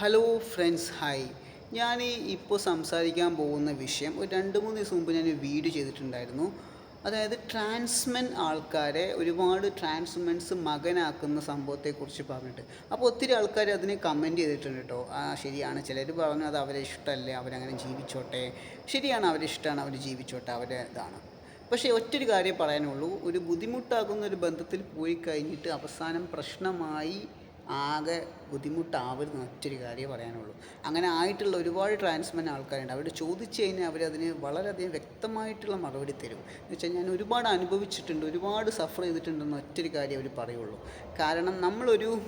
Hello friends hi ഞാൻ ഇപ്പോൾ സംസാരിക്കാൻ പോകുന്ന വിഷയം ഒരു രണ്ട് മൂന്ന് ദിവസം മുമ്പ് ഞാൻ വീഡിയോ ചെയ്തിട്ടുണ്ടായിരുന്നു. അതായത് ട്രാൻസ്മെൻ ആൾക്കാരെ ഒരുപാട് ട്രാൻസ്മെൻസ് മകനാക്കുന്ന സംഭവത്തെക്കുറിച്ച് പറഞ്ഞിട്ട്. അപ്പോൾ ഒത്തിരി ആൾക്കാർ അതിനെ കമന്റ് ചെയ്തിട്ടുണ്ട് കേട്ടോ ആ ശരിയാണ്. ചിലർ പറഞ്ഞു അത് അവരെ ഇഷ്ടമല്ലേ അവരങ്ങനെ ജീവിച്ചോട്ടെ. ശരിയാണ് അവരെ ഇഷ്ടമാണ് അവർ ജീവിച്ചോട്ടെ അവരെ ഇതാണ്. പക്ഷേ ഒറ്റൊരു കാര്യം പറയാനുള്ളൂ. ഒരു ബുദ്ധിമുട്ടാകുന്ന ഒരു ബന്ധത്തിൽ പോയി കഴിഞ്ഞിട്ട് അവസാനം പ്രശ്നമായി ആകെ ബുദ്ധിമുട്ടാവരുന്ന ഒറ്റൊരു കാര്യം പറയാനുള്ളൂ. അങ്ങനെ ആയിട്ടുള്ള ഒരുപാട് ട്രാൻസ്മെൻ ആൾക്കാരുണ്ട്. അവർ ചോദിച്ചു കഴിഞ്ഞാൽ അവരതിന് വളരെയധികം വ്യക്തമായിട്ടുള്ള മറുപടി തരും. എന്ന് വെച്ചാൽ ഞാൻ ഒരുപാട് അനുഭവിച്ചിട്ടുണ്ട് ഒരുപാട് സഫർ ചെയ്തിട്ടുണ്ടെന്ന് ഒറ്റൊരു കാര്യം അവർ പറയുള്ളൂ. കാരണം നമ്മളൊരു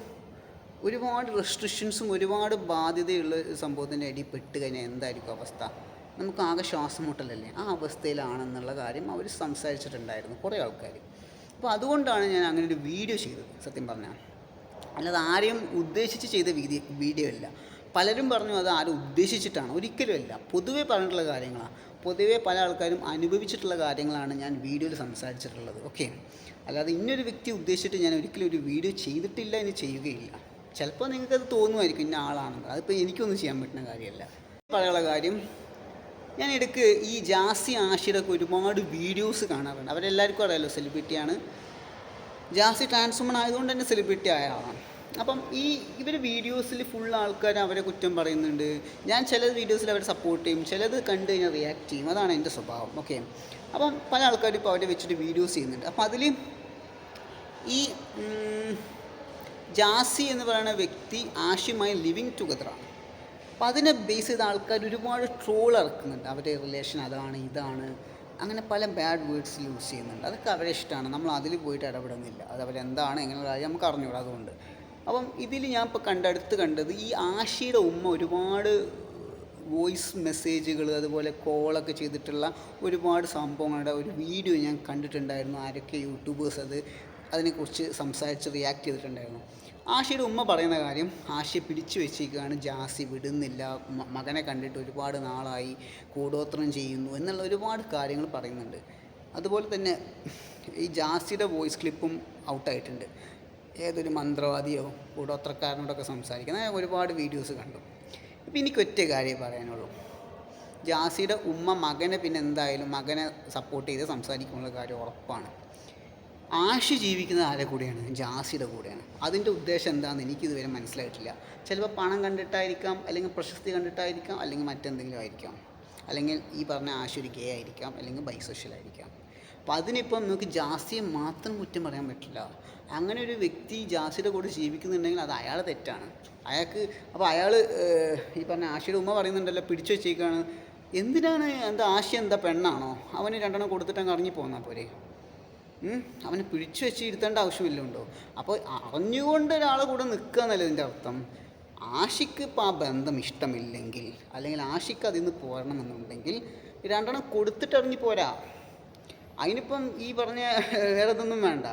ഒരുപാട് റെസ്ട്രിക്ഷൻസും ഒരുപാട് ബാധ്യതയുള്ള സംഭവത്തിന്റെ അടി പെട്ട് കഴിഞ്ഞാൽ എന്തായിരിക്കും അവസ്ഥ? നമുക്ക് ആകെ ശ്വാസം മുട്ടലല്ലേ ആ അവസ്ഥയിലാണെന്നുള്ള കാര്യം അവർ സംസാരിച്ചിട്ടുണ്ടായിരുന്നു കുറേ ആൾക്കാർ. അപ്പോൾ അതുകൊണ്ടാണ് ഞാൻ അങ്ങനെ ഒരു വീഡിയോ ചെയ്തത് സത്യം പറഞ്ഞാൽ. അല്ലാതെ ആരെയും ഉദ്ദേശിച്ച് ചെയ്ത വീഡിയോ വീഡിയോ അല്ല. പലരും പറഞ്ഞു അത് ആരും ഉദ്ദേശിച്ചിട്ടാണ്. ഒരിക്കലും അല്ല. പൊതുവേ പറഞ്ഞിട്ടുള്ള കാര്യങ്ങളാണ് പൊതുവേ പല ആൾക്കാരും അനുഭവിച്ചിട്ടുള്ള കാര്യങ്ങളാണ് ഞാൻ വീഡിയോയിൽ സംസാരിച്ചിട്ടുള്ളത്. ഓക്കെ? അല്ലാതെ ഇന്നൊരു വ്യക്തി ഉദ്ദേശിച്ചിട്ട് ഞാൻ ഒരിക്കലും ഒരു വീഡിയോ ചെയ്തിട്ടില്ല ഇനി ചെയ്യുകയില്ല. ചിലപ്പോൾ നിങ്ങൾക്കത് തോന്നുമായിരിക്കും. ഇന്ന ആളാണെന്ന്. അതിപ്പോൾ എനിക്കൊന്നും ചെയ്യാൻ പറ്റുന്ന കാര്യമല്ല. പറയാനുള്ള കാര്യം ഞാൻ ഇടയ്ക്ക് ഈ ജാസി ആഷിറൊക്കെ ഒരുപാട് വീഡിയോസ് കാണാറുണ്ട്. അവരെല്ലാവർക്കും അറിയാമല്ലോ സെലിബ്രിറ്റിയാണ് ജാസി ട്രാൻസ്വുമൺ ആയതുകൊണ്ട് തന്നെ സെലിബ്രിറ്റി ആയ ആളാണ്. അപ്പം ഈ ഇവർ വീഡിയോസിൽ ഫുൾ ആൾക്കാർ അവരെ കുറ്റം പറയുന്നുണ്ട്. ഞാൻ ചില വീഡിയോസിൽ അവരെ സപ്പോർട്ട് ചെയ്യും. ചിലത് കണ്ടു കഴിഞ്ഞാൽ റിയാക്ട് ചെയ്യും. അതാണ് എന്റെ സ്വഭാവം. ഓക്കെ അപ്പം പല ആൾക്കാരും ഇപ്പോൾ അവരെ വെച്ചിട്ട് വീഡിയോസ് ചെയ്യുന്നുണ്ട്. അപ്പം അതിൽ ഈ ജാസി എന്ന് പറയുന്ന വ്യക്തി ആഷിയുമായി ലിവിങ് ടുഗദറാണ് അപ്പം അതിനെ ബേസ് ചെയ്ത ആൾക്കാർ ഒരുപാട് ട്രോൾ ഇറക്കുന്നുണ്ട്. അവരുടെ റിലേഷൻ അതാണ് ഇതാണ്. അങ്ങനെ പല ബാഡ് വേർഡ്സ് യൂസ് ചെയ്യുന്നുണ്ട്. അതൊക്കെ അവരെ ഇഷ്ടമാണ് നമ്മൾ അതിൽ പോയിട്ട് ഇടപെടുന്നില്ല. അത് അവരെന്താണ് എങ്ങനെയുള്ള കാര്യം നമുക്ക് അറിഞ്ഞൂടാ അതുകൊണ്ട്. അപ്പം ഇതിൽ ഞാൻ ഇപ്പോൾ കണ്ടടുത്ത് കണ്ടത് ഈ ആശയുടെ ഉമ്മ ഒരുപാട് വോയിസ് മെസ്സേജുകൾ അതുപോലെ കോളൊക്കെ ചെയ്തിട്ടുള്ള ഒരുപാട് സംഭവങ്ങളുടെ ഒരു വീഡിയോ ഞാൻ കണ്ടിട്ടുണ്ടായിരുന്നു. ആരൊക്കെ യൂട്യൂബേഴ്സ് അത് അതിനെക്കുറിച്ച് സംസാരിച്ച് റിയാക്ട് ചെയ്തിട്ടുണ്ടായിരുന്നു. ആഷിയുടെ ഉമ്മ പറയുന്ന കാര്യം ആഷിയെ പിടിച്ചു വെച്ചിരിക്കുകയാണ്. ജാസി വിടുന്നില്ല. മകനെ കണ്ടിട്ട് ഒരുപാട് നാളായി. കൂടോത്രം ചെയ്യുന്നു എന്നുള്ള ഒരുപാട് കാര്യങ്ങൾ പറയുന്നുണ്ട്. അതുപോലെ തന്നെ ഈ ജാസിയുടെ വോയിസ് ക്ലിപ്പും ഔട്ടായിട്ടുണ്ട്. ഏതൊരു മന്ത്രവാദിയോ കൂടോത്രക്കാരനോടൊക്കെ സംസാരിക്കുന്ന ഒരുപാട് വീഡിയോസ് കണ്ടു. ഇപ്പം എനിക്ക് ഒറ്റ കാര്യമേ പറയാനുള്ളൂ. ജാസിയുടെ ഉമ്മ മകനെ പിന്നെ എന്തായാലും മകനെ സപ്പോർട്ട് ചെയ്ത് സംസാരിക്കുന്നുള്ള കാര്യം ഉറപ്പാണ്. ആഷി ജീവിക്കുന്നത് ആരെ കൂടെയാണ്? ജാസിയുടെ കൂടെയാണ്. അതിന്റെ ഉദ്ദേശം എന്താണെന്ന് എനിക്കിതുവരെ മനസ്സിലായിട്ടില്ല. ചിലപ്പോൾ പണം കണ്ടിട്ടായിരിക്കാം അല്ലെങ്കിൽ പ്രശസ്തി കണ്ടിട്ടായിരിക്കാം അല്ലെങ്കിൽ മറ്റെന്തെങ്കിലും ആയിരിക്കാം. അല്ലെങ്കിൽ ഈ പറഞ്ഞ ആഷി ഒരു ഗേ ആയിരിക്കാം അല്ലെങ്കിൽ ബൈസോഷ്യൽ ആയിരിക്കാം. അപ്പോൾ അതിനിപ്പം നമുക്ക് ജാസിയെ മാത്രം കുറ്റം പറയാൻ പറ്റില്ല. അങ്ങനെ ഒരു വ്യക്തി ജാസിയുടെ കൂടെ ജീവിക്കുന്നുണ്ടെങ്കിൽ അത് അയാളെ തെറ്റാണ്. അയാൾക്ക് അപ്പോൾ അയാൾ ഈ പറഞ്ഞ ആഷിയുടെ ഉമ്മ പറയുന്നുണ്ടല്ലോ പിടിച്ചു വെച്ചേക്കാണ്. എന്തിനാണ് എന്താ ആശി എന്താ പെണ്ണാണോ? അവന് രണ്ടെണ്ണം കൊടുത്തിട്ടങ്ങ് ഇറങ്ങി പോന്നാൽ പോരെ? അവനെ പിടിച്ചു വെച്ച് ഇരുത്തേണ്ട ആവശ്യമില്ലുണ്ടോ? അപ്പോൾ അറിഞ്ഞുകൊണ്ട് ഒരാളെ കൂടെ നിൽക്കുക എന്നല്ലേ ഇതിന്റെ അർത്ഥം. ആഷിക്ക് ഇപ്പോൾ ആ ബന്ധം ഇഷ്ടമില്ലെങ്കിൽ അല്ലെങ്കിൽ ആഷിക്ക് അതിൽ നിന്ന് പോരണമെന്നുണ്ടെങ്കിൽ രണ്ടെണ്ണം കൊടുത്തിട്ട് ഇറങ്ങി പോരാ. അതിനിപ്പം ഈ പറഞ്ഞ വേറെ ഇതൊന്നും വേണ്ട.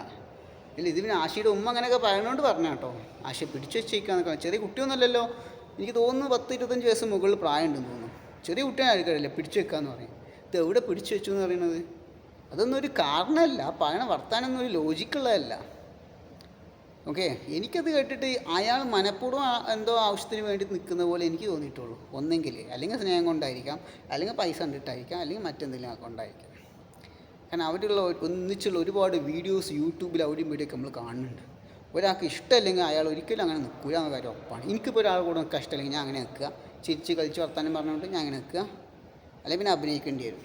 ഇല്ല ഇതിന് ആഷിയുടെ ഉമ്മ അങ്ങനെയൊക്കെ പറയണോണ്ട് പറഞ്ഞ കേട്ടോ. ആശയെ പിടിച്ചു വെച്ചേക്കാന്നൊക്കെ ചെറിയ കുട്ടിയൊന്നുമല്ലല്ലോ. എനിക്ക് തോന്നുന്നു പത്ത് ഇരുപത്തഞ്ച് വയസ്സ് മുകളിൽ പ്രായമുണ്ടെന്ന് തോന്നുന്നു. ചെറിയ കുട്ടിയായിരിക്കില്ല പിടിച്ചു വെക്കാന്ന് പറയും. ഇത് എവിടെ പിടിച്ചു വെച്ചു എന്ന് പറയുന്നത്? അതൊന്നും ഒരു കാരണമല്ല പറയണ വർത്താനൊന്നും ഒരു ലോജിക്കുള്ളതല്ല ഓക്കെ എനിക്കത് കേട്ടിട്ട് അയാൾ മനഃപൂർവം എന്തോ ആവശ്യത്തിന് വേണ്ടി നിൽക്കുന്ന പോലെ എനിക്ക് തോന്നിയിട്ടുള്ളൂ. ഒന്നെങ്കിൽ അല്ലെങ്കിൽ സ്നേഹം കൊണ്ടായിരിക്കാം അല്ലെങ്കിൽ പൈസ കണ്ടിട്ടായിരിക്കാം അല്ലെങ്കിൽ മറ്റെന്തെങ്കിലും കൊണ്ടായിരിക്കാം കാരണം അവരുള്ള ഒന്നിച്ചുള്ള ഒരുപാട് വീഡിയോസ് യൂട്യൂബിൽ അവിടെയും ഇവിടെയൊക്കെ നമ്മൾ കാണുന്നുണ്ട്. ഒരാൾക്ക് ഇഷ്ടമല്ലെങ്കിൽ അയാൾ ഒരിക്കലും അങ്ങനെ നിൽക്കില്ല എന്ന കാര്യം ഉറപ്പാണ്. എനിക്കിപ്പോൾ ഒരാൾ കൂടെ നിൽക്കാൻ ഇഷ്ടമല്ലെങ്കിൽ ഞാൻ അങ്ങനെ നിൽക്കുക. ചിരിച്ച് കളിച്ച് വർത്താനം പറഞ്ഞുകൊണ്ട് ഞാൻ അങ്ങനെ നിൽക്കുക. അല്ലെങ്കിൽ പിന്നെ അഭിനയിക്കേണ്ടി വരും.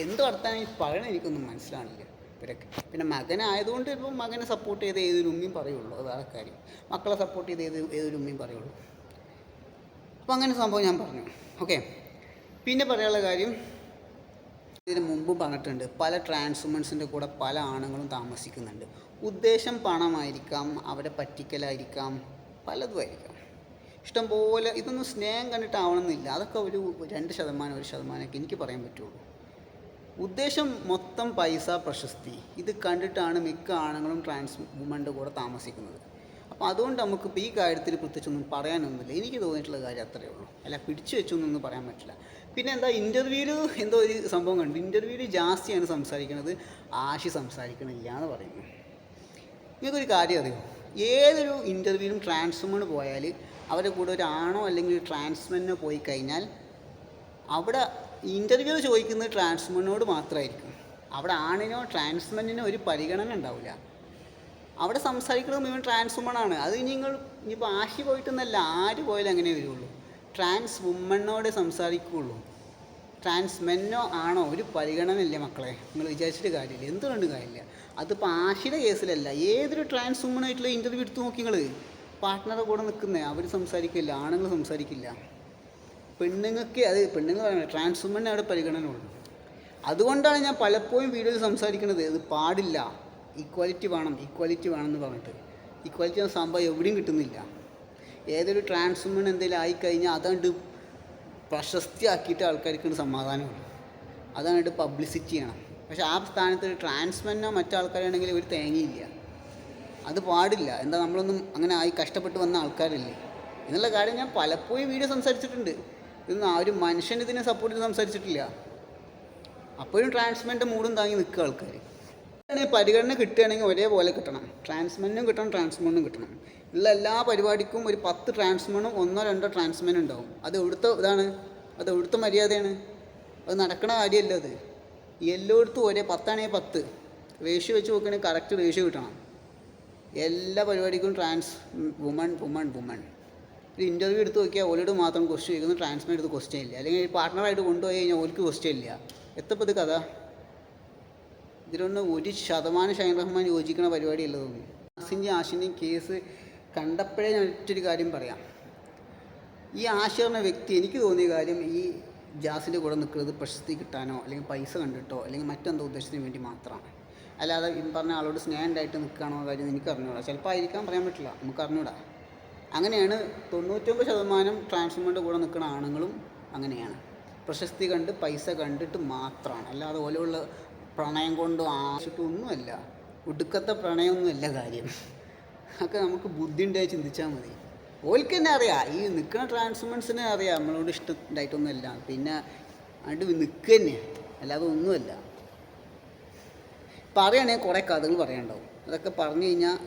എന്ത് വർത്താനം? ഈ പറയണ എനിക്കൊന്നും മനസ്സിലാണില്ല ഇവരൊക്കെ. പിന്നെ മകനായതുകൊണ്ട് ഇപ്പോൾ മകനെ സപ്പോർട്ട് ചെയ്ത് ഏതൊരു ഉമ്മയും പറയുള്ളൂ. അത് വേറെ കാര്യം. മക്കളെ സപ്പോർട്ട് ചെയ്ത് ഏത് ഏതൊരു ഉമ്മയും പറയുള്ളൂ. അപ്പോൾ അങ്ങനെ സംഭവം ഞാൻ പറഞ്ഞു. ഓക്കെ പിന്നെ പറയാനുള്ള കാര്യം ഇതിന് മുമ്പ് പറഞ്ഞിട്ടുണ്ട് പല ട്രാൻസ്വുമൻസിന്റെ കൂടെ പല ആണുങ്ങളും താമസിക്കുന്നുണ്ട്. ഉദ്ദേശം പണമായിരിക്കാം അവരെ പറ്റിക്കലായിരിക്കാം പലതുമായിരിക്കാം ഇഷ്ടംപോലെ ഇതൊന്നും സ്നേഹം കണ്ടിട്ടാവണമെന്നില്ല. അതൊക്കെ ഒരു രണ്ട് ശതമാനം ഒരു ശതമാനമൊക്കെ എനിക്ക് പറയാൻ പറ്റുള്ളൂ. ഉദ്ദേശം മൊത്തം പൈസ പ്രശസ്തി. ഇത് കണ്ടിട്ടാണ് മിക്ക ആണുങ്ങളും ട്രാൻസ് വുമന്റെ കൂടെ താമസിക്കുന്നത്. അപ്പോൾ അതുകൊണ്ട് നമുക്കിപ്പോൾ ഈ കാര്യത്തിൽ പ്രത്യേകിച്ചൊന്നും പറയാനൊന്നുമില്ല. എനിക്ക് തോന്നിയിട്ടുള്ള കാര്യം അത്രയേ ഉള്ളൂ. അല്ല പിടിച്ചു വെച്ചൊന്നും പറയാൻ പറ്റില്ല. പിന്നെ എന്താ ഇന്റർവ്യൂവിൽ എന്തോ ഒരു സംഭവം കണ്ടു. ഇന്റർവ്യൂവിൽ ജാസ്തിയാണ് സംസാരിക്കുന്നത് ആശി സംസാരിക്കണില്ല എന്ന് പറയുന്നു. നിങ്ങൾക്കൊരു കാര്യം അറിയോ? ഏതൊരു ഇന്റർവ്യൂവിലും ട്രാൻസ്ഫോമർ പോയാൽ അവരുടെ കൂടെ ഒരാണോ അല്ലെങ്കിൽ ട്രാൻസ്മെന്നോ പോയി കഴിഞ്ഞാൽ അവിടെ ഇന്റർവ്യൂ ചോദിക്കുന്നത് ട്രാൻസ്മെന്നോട് മാത്രമായിരിക്കും അവിടെ ആണിനോ ട്രാൻസ്മെന്നിനോ ഒരു പരിഗണന ഉണ്ടാവില്ല അവിടെ സംസാരിക്കുന്നത് മുഴുവൻ ട്രാൻസ് വുമണാണ് അത് നിങ്ങൾ ഇനിയിപ്പോൾ ആശി പോയിട്ടൊന്നല്ല ആര് പോയാലും അങ്ങനെ വരുള്ളൂ. ട്രാൻസ് വുമണ്ണോടെ സംസാരിക്കുകയുള്ളൂ ട്രാൻസ് മെന്നോ ആണോ ഒരു പരിഗണന ഇല്ല മക്കളെ? നിങ്ങൾ വിചാരിച്ചിട്ട് കാര്യമില്ല. എന്തുകൊണ്ട് കാര്യമില്ല? അതിപ്പോൾ ആശിയുടെ കേസിലല്ല ഏതൊരു ട്രാൻസ് വുമണായിട്ടുള്ള ഇന്റർവ്യൂ എടുത്ത് നോക്കി നിങ്ങൾ പാർട്ട്ണറുടെ കൂടെ നിൽക്കുന്നേ അവർ സംസാരിക്കില്ല ആണുങ്ങൾ സംസാരിക്കില്ല. പെണ്ണുങ്ങൾക്ക് അത് പെണ്ണുങ്ങൾ പറയുന്നത് ട്രാൻസ് അവിടെ പരിഗണന ഉള്ളൂ അതുകൊണ്ടാണ് ഞാൻ പലപ്പോഴും വീഡിയോയിൽ സംസാരിക്കുന്നത് ഇത് പാടില്ല ഈക്വാലിറ്റി വേണം ഈക്വാലിറ്റി വേണം എന്ന് പറഞ്ഞിട്ട്. ഈക്വാലിറ്റി എന്ന സംഭവം എവിടെയും കിട്ടുന്നില്ല. ഏതൊരു ട്രാൻസ് എന്തെങ്കിലും ആയിക്കഴിഞ്ഞാൽ അതുകൊണ്ട് പ്രശസ്തിയാക്കിയിട്ട് ആൾക്കാർക്ക് സമാധാനമുള്ളൂ അതാണ് പബ്ലിസിറ്റി ചെയ്യണം. പക്ഷേ ആ സ്ഥാനത്ത് ഒരു ട്രാൻസ്മെന്നോ മറ്റാൾക്കാരാണെങ്കിൽ ഒരു തേങ്ങയില്ല. അത് പാടില്ല. എന്താ നമ്മളൊന്നും അങ്ങനെ ആയി കഷ്ടപ്പെട്ട് വന്ന ആൾക്കാരല്ലേ? എന്നുള്ള കാര്യം ഞാൻ പലപ്പോഴും വീഡിയോ സംസാരിച്ചിട്ടുണ്ട്. ഇതൊന്നും ആ ഒരു മനുഷ്യൻ ഇതിനെ സപ്പോർട്ട് ചെയ്ത് സംസാരിച്ചിട്ടില്ല. അപ്പോഴും ട്രാൻസ്മെന്റെ മൂടും താങ്ങി നിൽക്കുക ആൾക്കാർ പരിഗണന കിട്ടുകയാണെങ്കിൽ ഒരേപോലെ കിട്ടണം. ട്രാൻസ്മെനും കിട്ടണം ട്രാൻസ്മെനും കിട്ടണം. ഉള്ള എല്ലാ പരിപാടിക്കും ഒരു പത്ത് ട്രാൻസ്മെന്റും ഒന്നോ രണ്ടോ ട്രാൻസ്മെൻ ഉണ്ടാവും. അത് എവിടുത്തെ ഇതാണ്? അത് എവിടുത്തെ മര്യാദയാണ്? അത് നടക്കണ കാര്യമല്ല അത്. എല്ലായിടത്തും ഒരേ പത്താണെങ്കിൽ പത്ത്. റേഷ്യോ വെച്ച് നോക്കുകയാണെങ്കിൽ കറക്റ്റ് റേഷ്യോ കിട്ടണം. എല്ലാ പരിപാടിക്കും ട്രാൻസ് വുമൺ വുമൺ വുമൺ ഒരു ഇന്റർവ്യൂ എടുത്ത് നോക്കിയാൽ ഓലോട് മാത്രം ക്വസ്റ്റ്യൻ ചോദിക്കുന്നു ട്രാൻസ്ഫർ എടുത്ത് ക്വസ്റ്റ്യൻ ഇല്ല. അല്ലെങ്കിൽ പാർട്ട്ണറായിട്ട് കൊണ്ടുപോയി കഴിഞ്ഞാൽ ഓൽക്ക് ക്വസ്റ്റ്യൻ ഇല്ല. എത്തപ്പോൾ ഇത് കഥ? ഇതിലൊന്ന് ഒരു ശതമാനം ഷൈൻ റഹ്മാൻ യോജിക്കുന്ന പരിപാടിയല്ല തോന്നി. ആസിന്റെ ആഷിന്റെയും കേസ് കണ്ടപ്പോഴേ ഞാൻ ഒറ്റൊരു കാര്യം പറയാം. ഈ ആശി എന്ന വ്യക്തി എനിക്ക് തോന്നിയ കാര്യം ഈ ജാസിന്റെ കൂടെ നിൽക്കുന്നത് പ്രശസ്തി കിട്ടാനോ അല്ലെങ്കിൽ പൈസ കണ്ടിട്ടോ അല്ലെങ്കിൽ മറ്റെന്തോ ഉദ്ദേശത്തിന് വേണ്ടി മാത്രമാണ്. അല്ലാതെ ഈ പറഞ്ഞ ആളോട് സ്നേഹം നിൽക്കുകയാണോ കാര്യം എനിക്ക് അറിഞ്ഞൂടാ ചിലപ്പോൾ ആയിരിക്കാൻ പറയാൻ പറ്റില്ല. നമുക്ക് അറിഞ്ഞൂടാ. അങ്ങനെയാണ് തൊണ്ണൂറ്റൊമ്പത് ശതമാനം ട്രാൻസ്ഫോമറിന്റെ കൂടെ നിൽക്കുന്ന ആണുങ്ങളും അങ്ങനെയാണ്. പ്രശസ്തി കണ്ട് പൈസ കണ്ടിട്ട് മാത്രമാണ്. അല്ലാതെ ഓലുള്ള പ്രണയം കൊണ്ടും ആശിട്ടും ഒന്നുമല്ല. ഒടുക്കത്തെ പ്രണയമൊന്നുമല്ല കാര്യം. ഒക്കെ നമുക്ക് ബുദ്ധി ഉണ്ടായി ചിന്തിച്ചാൽ മതി. ഓൽക്ക് തന്നെ അറിയാം. ഈ നിൽക്കുന്ന ട്രാൻസ്ഫോമൻസിനെ അറിയാം. നമ്മളോട് ഇഷ്ടം ഉണ്ടായിട്ടൊന്നുമല്ല. പിന്നെ അണ്ട് നിൽക്കുക തന്നെ. അല്ലാതെ ഒന്നുമല്ല. പറയുകയാണെങ്കിൽ കുറേ കഥകൾ പറയാനുണ്ടാവും. അതൊക്കെ പറഞ്ഞു കഴിഞ്ഞാൽ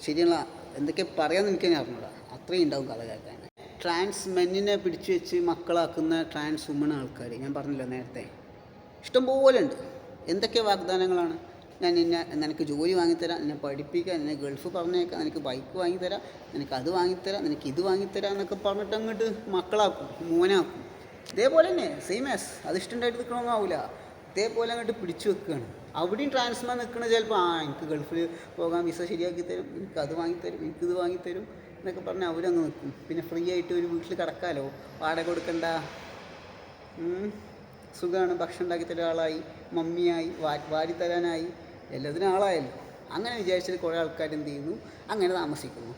ശരിയുള്ള എന്തൊക്കെ പറയാമെന്ന് എനിക്ക് തന്നെ അറിഞ്ഞൂടാ. അത്രയും ഉണ്ടാവും കഥ കേൾക്കാൻ. ട്രാൻസ് മെന്നിനെ പിടിച്ചു വെച്ച് മക്കളാക്കുന്ന ട്രാൻസ് വുമൺ ആൾക്കാർ ഞാൻ പറഞ്ഞില്ലോ നേരത്തെ? ഇഷ്ടംപോലെ ഉണ്ട്. എന്തൊക്കെ വാഗ്ദാനങ്ങളാണ്? ഞാൻ നിന്നെ നിനക്ക് ജോലി വാങ്ങിത്തരാം നിന്നെ പഠിപ്പിക്കാം നിന്നെ ഗൾഫ് പറഞ്ഞേക്കാം നിനക്ക് ബൈക്ക് വാങ്ങിത്തരാം നിനക്ക് അത് വാങ്ങിത്തരാം നിനക്ക് ഇത് വാങ്ങിത്തരാം എന്നൊക്കെ പറഞ്ഞിട്ട് അങ്ങോട്ട് മക്കളാക്കും മോനാക്കും. ഇതേപോലെ തന്നെ സെയിം ആസ് അത് ഇഷ്ടമുണ്ടായിട്ട് നിൽക്കണമെന്നും ആവില്ല ഇതേപോലെ അങ്ങോട്ട് പിടിച്ചു വെക്കുകയാണ് അവിടെയും ട്രാൻസ്ഫർ നിൽക്കുന്നത് ചിലപ്പോൾ ആ എനിക്ക് ഗൾഫിൽ പോകാൻ വിസ ശരിയാക്കി തരും എനിക്ക് അത് വാങ്ങിത്തരും എനിക്കിത് വാങ്ങിത്തരും. എന്നൊക്കെ പറഞ്ഞ് അവരങ്ങ് നിൽക്കും. പിന്നെ ഫ്രീ ആയിട്ട് ഒരു വീട്ടിൽ കിടക്കാമല്ലോ വാടക കൊടുക്കണ്ട. സുഖമാണ്. ഭക്ഷണം ഉണ്ടാക്കി ആളായി മമ്മിയായി. വാ വാരി തരാനായി. എല്ലാത്തിനും ആളായല്ലോ. അങ്ങനെ വിചാരിച്ചിട്ട് കുറേ ആൾക്കാർ എന്ത് ചെയ്യുന്നു? അങ്ങനെ താമസിക്കുന്നു.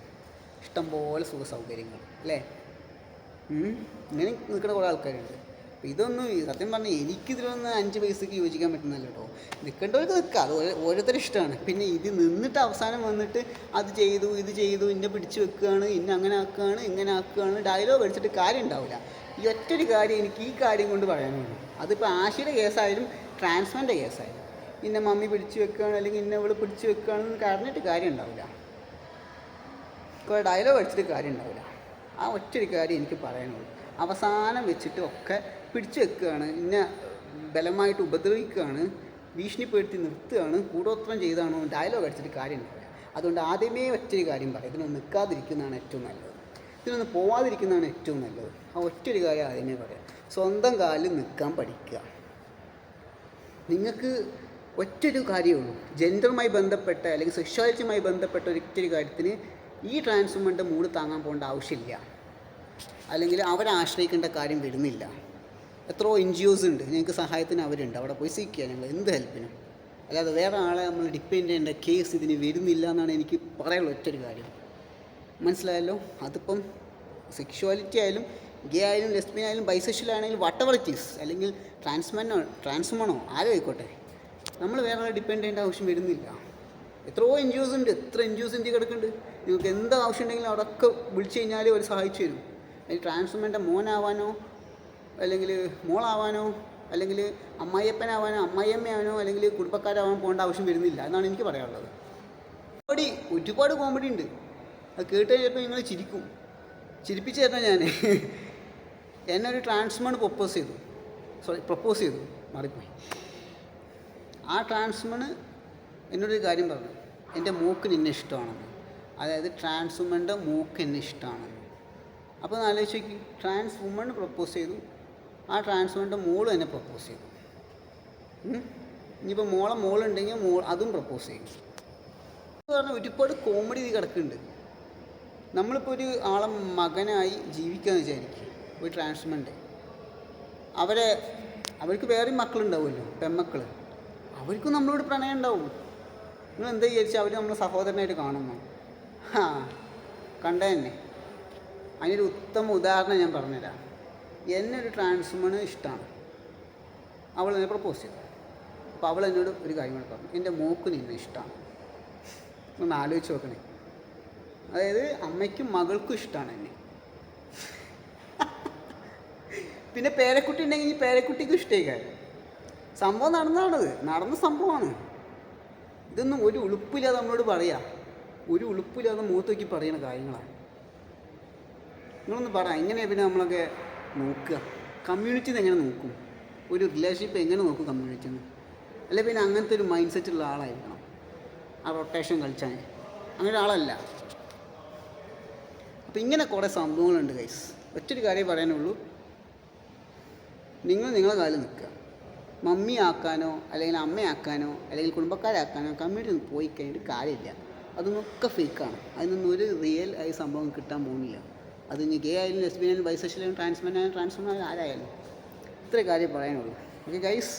ഇഷ്ടംപോലെ സുഖ സൗകര്യങ്ങൾ അല്ലേ. ഇങ്ങനെ നിൽക്കുന്ന കുറേ ആൾക്കാരുണ്ട്. ഇതൊന്നും സത്യം പറഞ്ഞാൽ എനിക്കിതിലൊന്നും അഞ്ച് പൈസക്ക് യോജിക്കാൻ പറ്റുന്നില്ല കേട്ടോ. നിൽക്കേണ്ടവർക്ക് നിൽക്കുക അത് ഓരോരുത്തരും ഇഷ്ടമാണ്. പിന്നെ ഇത് നിന്നിട്ട് അവസാനം വന്നിട്ട് അത് ചെയ്തു ഇത് ചെയ്തു ഇന്നെ പിടിച്ച് വെക്കുകയാണ് ഇന്നെ അങ്ങനെ ആക്കുകയാണ് ഇങ്ങനെ ആക്കുകയാണ് ഡയലോഗ് അടിച്ചിട്ട് കാര്യം ഉണ്ടാവില്ല ഈ ഒറ്റൊരു കാര്യം എനിക്ക് ഈ കാര്യം കൊണ്ട് പറയാനുള്ളൂ. അതിപ്പോൾ ആശയുടെ കേസായാലും ട്രാൻസ്ഫറിന്റെ കേസായാലും. ഇന്നെ മമ്മി പിടിച്ച് വെക്കുകയാണ് അല്ലെങ്കിൽ ഇന്നെ ഇവൾ പിടിച്ച് വെക്കുകയാണെന്ന് കാരണമായിട്ട് കാര്യം ഉണ്ടാവില്ല കുറേ ഡയലോഗ് അടിച്ചിട്ട് കാര്യം ഉണ്ടാവില്ല ആ ഒറ്റൊരു കാര്യം എനിക്ക് പറയാനുള്ളൂ. അവസാനം വെച്ചിട്ട് ഒക്കെ പിടിച്ചു വെക്കുകയാണ് ഇന്നെ ബലമായിട്ട് ഉപദ്രവിക്കുകയാണ് ഭീഷണിപ്പെടുത്തി നിർത്തുകയാണ് കൂടോത്രം ചെയ്താണോ ഡയലോഗ് അടിച്ചിട്ട് കാര്യം അതുകൊണ്ട് ആദ്യമേ ഒറ്റൊരു കാര്യം പറയാം ഇതിനൊന്ന് നിൽക്കാതിരിക്കുന്നതാണ് ഏറ്റവും നല്ലത്. ഇതിനൊന്ന് പോവാതിരിക്കുന്നതാണ് ഏറ്റവും നല്ലത്. ആ ഒറ്റൊരു കാര്യം ആദ്യമേ പറയാം സ്വന്തം കാലിൽ നിൽക്കാൻ പഠിക്കുക. നിങ്ങൾക്ക് ഒറ്റൊരു കാര്യമുള്ളൂ ജെൻഡറുമായി ബന്ധപ്പെട്ട അല്ലെങ്കിൽ സെക്ഷുവാലിറ്റിയുമായി ബന്ധപ്പെട്ട ഒരൊറ്റൊരു കാര്യത്തിന് ഈ ട്രാൻസ്ഫോമറിന്റെ മൂട് താങ്ങാൻ പോകേണ്ട ആവശ്യമില്ല. അല്ലെങ്കിൽ അവരെ ആശ്രയിക്കേണ്ട കാര്യം വരുന്നില്ല. എത്രയോ എൻ ജി ഒസ് ഉണ്ട്. ഞങ്ങൾക്ക് സഹായത്തിന് അവരുണ്ട്. അവിടെ പോയി സീക്കുക ഞങ്ങൾ. എന്ത് ഹെൽപ്പിനും? അല്ലാതെ വേറെ ആളെ നമ്മൾ ഡിപ്പെൻഡ് ചെയ്യേണ്ട കേസ് ഇതിന് വരുന്നില്ല എന്നാണ് എനിക്ക് പറയാനുള്ള ഒറ്റൊരു കാര്യം. മനസ്സിലായല്ലോ? അതിപ്പം സെക്ഷുവാലിറ്റി ആയാലും ഗേ ആയാലും ലെസ്ബിയൻ ആയാലും ബൈസെക്ഷൽ ആണെങ്കിലും വട്ടവർ ഇറ്റ് ഈസ് അല്ലെങ്കിൽ ട്രാൻസ്മെനോ ട്രാൻസ്മണോ ആരും ആയിക്കോട്ടെ നമ്മൾ വേറെ ഡിപ്പെൻഡ് ചെയ്യേണ്ട ആവശ്യം വരുന്നില്ല. എത്രയോ എൻ ജി ഒസ് ഉണ്ട്. എത്ര എൻ ജി ഒസ് ഇന്ത്യ കിടക്കുന്നുണ്ട്? നിങ്ങൾക്ക് എന്ത് ആവശ്യം ഉണ്ടെങ്കിലും അവിടെയൊക്കെ വിളിച്ചു കഴിഞ്ഞാൽ അവർ സഹായിച്ചു തരും. അതിൽ ട്രാൻസ്മെന്റെ മോനാവാനോ അല്ലെങ്കിൽ മോളാവാനോ അല്ലെങ്കിൽ അമ്മായിയപ്പനാവാനോ അമ്മായിയമ്മയാവാനോ അല്ലെങ്കിൽ കുടുംബക്കാരാവാൻ പോകേണ്ട ആവശ്യം വരുന്നില്ല എന്നാണ് എനിക്ക് പറയാനുള്ളത്. കോമഡി ഒരുപാട് കോമഡി ഉണ്ട്. അത് കേട്ട് കഴിഞ്ഞപ്പോൾ നിങ്ങൾ ചിരിക്കും. ചിരിപ്പിച്ചു തരണം ഞാൻ എന്നെ ഒരു ട്രാൻസ്മൺ പ്രപ്പോസ് ചെയ്തു. സോറി പ്രപ്പോസ് ചെയ്തു. മാറിപ്പോയി. ആ ട്രാൻസ്മണ് എന്നോടൊരു കാര്യം പറഞ്ഞു. എന്റെ മൂക്ക് നിന്നെ ഇഷ്ടമാണെന്ന്. അതായത് ട്രാൻസ് വുമന്റെ മൂക്ക് എന്നെ ഇഷ്ടമാണെന്ന്. അപ്പോൾ ഒന്ന് ആലോചിച്ച് നോക്കി. ട്രാൻസ് വുമൺ പ്രപ്പോസ് ചെയ്തു. ആ ട്രാൻസ്ഫോമിന്റെ മോൾ തന്നെ പ്രപ്പോസ് ചെയ്തു. ഇനിയിപ്പോൾ മോളെ മോളുണ്ടെങ്കിൽ മോൾ അതും പ്രപ്പോസ് ചെയ്യും. എന്ന് പറഞ്ഞാൽ ഒരുപാട് കോമഡി ഇത് കിടക്കുന്നുണ്ട്. നമ്മളിപ്പോൾ ഒരു ആളെ മകനായി ജീവിക്കാന്ന് വിചാരിക്കും ഒരു ട്രാൻസ്മെന്റ് അവരെ അവർക്ക് വേറെയും മക്കളുണ്ടാവുമല്ലോ പെമ്മക്കൾ അവർക്കും നമ്മളോട് പ്രണയം ഉണ്ടാവും. നിങ്ങൾ എന്താ വിചാരിച്ചാൽ അവർ നമ്മളെ സഹോദരനായിട്ട് കാണുന്നു? ആ കണ്ട തന്നെ അതിനൊരു ഉത്തമ ഉദാഹരണം ഞാൻ പറഞ്ഞുതരാം. എന്നെ ഒരു ട്രാൻസ്മണ് ഇഷ്ടമാണ് അവൾ എന്നെ പ്രപ്പോസ് ചെയ്തു. അപ്പോൾ അവൾ എന്നോട് ഒരു കാര്യം കൂടെ പറഞ്ഞു. എന്റെ മോക്ക് നിന്നെ ഇഷ്ടമാണ് ഒന്ന് ആലോചിച്ച് നോക്കണേ. അതായത് അമ്മയ്ക്കും മകൾക്കും ഇഷ്ടമാണ് എന്നെ. പിന്നെ പേരക്കുട്ടി ഉണ്ടെങ്കിൽ ഈ പേരക്കുട്ടിക്കും ഇഷ്ടമായി സംഭവം നടന്നതാണത്. നടന്ന സംഭവമാണ്. ഇതൊന്നും ഒരു ഉളുപ്പില്ലാതെ നമ്മളോട് പറയാം. ഒരു ഉളുപ്പില്ലാതെ മുഖത്ത് നോക്കി പറയുന്ന കാര്യങ്ങളാണ്. നിങ്ങളൊന്ന് പറ. എങ്ങനെയാണ് പിന്നെ നമ്മളൊക്കെ നോക്കുക. കമ്മ്യൂണിറ്റിന്ന് എങ്ങനെ നോക്കും? ഒരു റിലേഷൻഷിപ്പ് എങ്ങനെ നോക്കും കമ്മ്യൂണിറ്റിന്ന് അല്ലെ പിന്നെ അങ്ങനത്തെ ഒരു മൈൻഡ് സെറ്റ് ഉള്ള ആളായിരിക്കണം. ആ റൊട്ടേഷൻ കളിച്ചാൽ. അങ്ങനെ ആളല്ല അപ്പോൾ ഇങ്ങനെ കുറേ സംഭവങ്ങളുണ്ട് ഗൈസ് ഒറ്റൊരു കാര്യം പറയാനുള്ളൂ നിങ്ങൾ നിങ്ങളെ കാലിൽ നിൽക്കുക. മമ്മി ആക്കാനോ അല്ലെങ്കിൽ അമ്മയാക്കാനോ അല്ലെങ്കിൽ കുടുംബക്കാരാക്കാനോ കമ്മ്യൂണിറ്റി പോയി കഴിഞ്ഞിട്ട് കാര്യമില്ല. അതൊന്നൊക്കെ ഫേക്കാണ് അതിനൊന്നും ഒരു റിയൽ ആയി സംഭവം കിട്ടാൻ പോകുന്നില്ല. അത് ഇനി ഗേ ആയാലും ലെസ്ബിയൻ ആയാലും ട്രാൻസ്മെൻ ആയാലും ട്രാൻസ്മെൻ ആയാലും ആരായാലും ഇത്രേ കാര്യം പറയാനുള്ളൂ. Okay guys